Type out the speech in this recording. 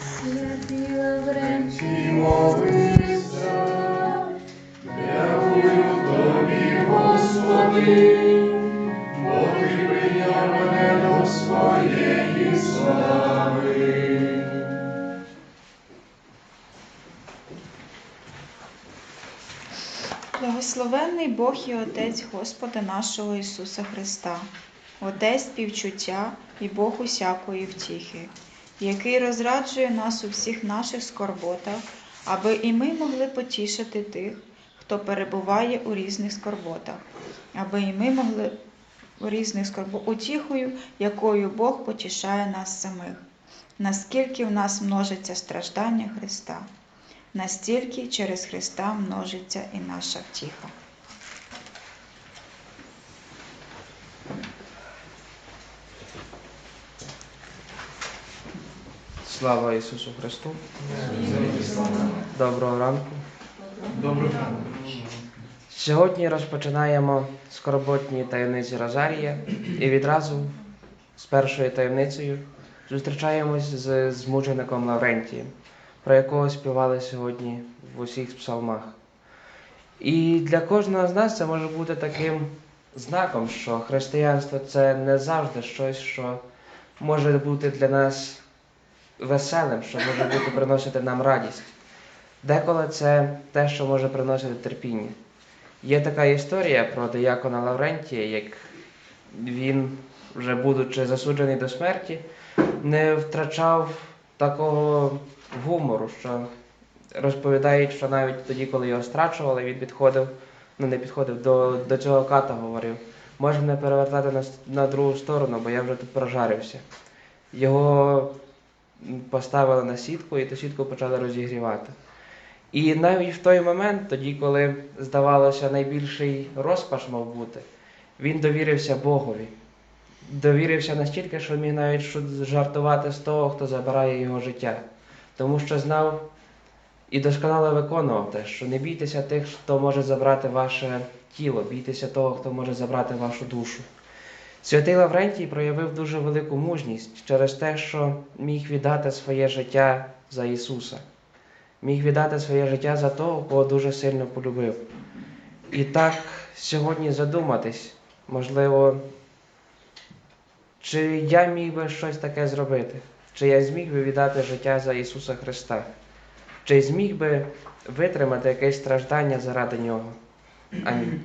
Святий Лаврентій, молися, дякую тобі, Господи, бо ти прийняв мене до своєї слави. Благословенний Бог і Отець Господа нашого Ісуса Христа, Отець співчуття і Бог усякої втіхи, який розраджує нас у всіх наших скорботах, аби і ми могли потішити тих, хто перебуває у різних скорботах, аби і ми могли у різних скорботах утіхою, якою Бог потішає нас самих, наскільки в нас множиться страждання Христа настільки через Христа множиться і наша втіха. Слава Ісусу Христу! Доброго ранку! Доброго ранку! Сьогодні розпочинаємо скорботні таємниці Розарія і відразу з першою таємницею зустрічаємось з змучеником Лаврентієм, про якого співали сьогодні в усіх псалмах. І для кожного з нас це може бути таким знаком, що християнство це не завжди щось, що може бути для нас веселим, що може бути приносити нам радість. Деколи це те, що може приносити терпіння. Є така історія про диякона Лаврентія, як він, вже будучи засуджений до смерті, не втрачав такого гумору, що розповідають, що навіть тоді, коли його страчували, він підходив, ну не підходив, до, до цього ката говорив, може мене перевертати на, на другу сторону, бо я вже тут прожарився. Його поставили на сітку і ту сітку почали розігрівати. І навіть в той момент, тоді, коли здавалося, найбільший розпач мав бути, він довірився Богові. Довірився настільки, що міг навіть жартувати з того, хто забирає його життя. Тому що знав і досконало виконував те, що не бійтеся тих, хто може забрати ваше тіло, бійтеся того, хто може забрати вашу душу. Святий Лаврентій проявив дуже велику мужність через те, що міг віддати своє життя за Ісуса міг віддати своє життя за того, кого дуже сильно полюбив. І так сьогодні задуматись, можливо, чи я міг би щось таке зробити, чи я зміг би віддати життя за Ісуса Христа, чи зміг би витримати якесь страждання заради Нього. Амінь.